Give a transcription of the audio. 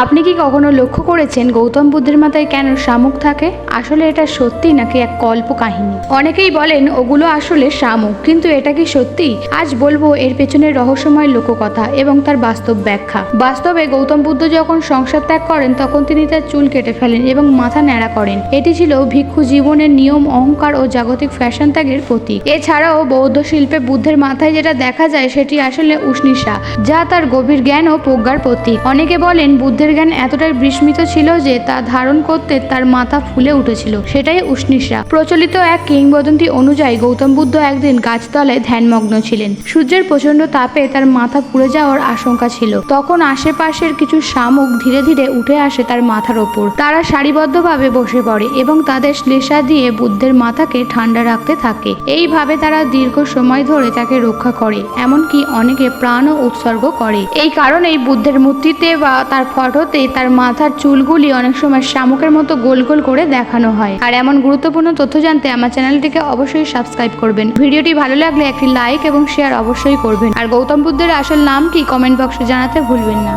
আপনি কি কখনো লক্ষ্য করেছেন গৌতম বুদ্ধের মাথায় কেন শামুক থাকে? আসলে এটা সত্যি নাকি এক কল্প কাহিনী? অনেকেই বলেন ওগুলো আসলে শামুক, কিন্তু এটা কি সত্যি? আজ বলব এর পেছনে রহস্যময় লোককথা এবং তার বাস্তব ব্যাখ্যা। বাস্তবে গৌতম বুদ্ধ যখন সংসার ত্যাগ করেন, তখন তিনি তার চুল কেটে ফেলেন এবং মাথা ন্যাড়া করেন। এটি ছিল ভিক্ষু জীবনের নিয়ম, অহংকার ও জাগতিক ফ্যাশন ত্যাগের প্রতীক। এছাড়াও বৌদ্ধ শিল্পে বুদ্ধের মাথায় যেটা দেখা যায়, সেটি আসলে উষ্ণিসা যা তার গভীর জ্ঞান ও প্রজ্ঞার প্রতীক। অনেকে বলেন বুদ্ধের জ্ঞান এতটাই বিস্মিত ছিল যে তা ধারণ করতে তার মাথা ফুলে উঠেছিল। সেটাই উষ্ণিসা প্রচলিত এক কিংবদন্তি অনুযায়ী গৌতম বুদ্ধ একদিন গাছতলায় ধ্যানমগ্ন ছিলেন। সূর্যের প্রচণ্ড তাপে তার মাথা পুড়ে যাওয়ার আশঙ্কা ছিল। তখন আশেপাশের কিছু শামুক ধীরে ধীরে উঠে আসে তার মাথার ওপর। তারা সারিবদ্ধভাবে বসে পড়ে এবং তাদের শ্লেষা দিয়ে বুদ্ধের মাথাকে ঠান্ডা রাখতে থাকে। এইভাবে তারা দীর্ঘ সময় ধরে তাকে রক্ষা করে। এমনকি অনেকে প্রাণও উৎসর্গ করে। এই কারণেই বুদ্ধের মূর্তিতে বা তার ফটোতে তার মাথার চুলগুলি অনেক সময় শামুকের মতো গোল গোল করে দেখানো হয়। আর এমন গুরুত্বপূর্ণ তথ্য জানতে আমার চ্যানেলটিকে অবশ্যই সাবস্ক্রাইব করবেন। ভিডিওটি ভালো লাগলে একটি লাইক এবং শেয়ার অবশ্যই করবেন। আর গৌতম বুদ্ধের আসল নাম কি কমেন্ট বক্সে জানাতে ভুলবেন না।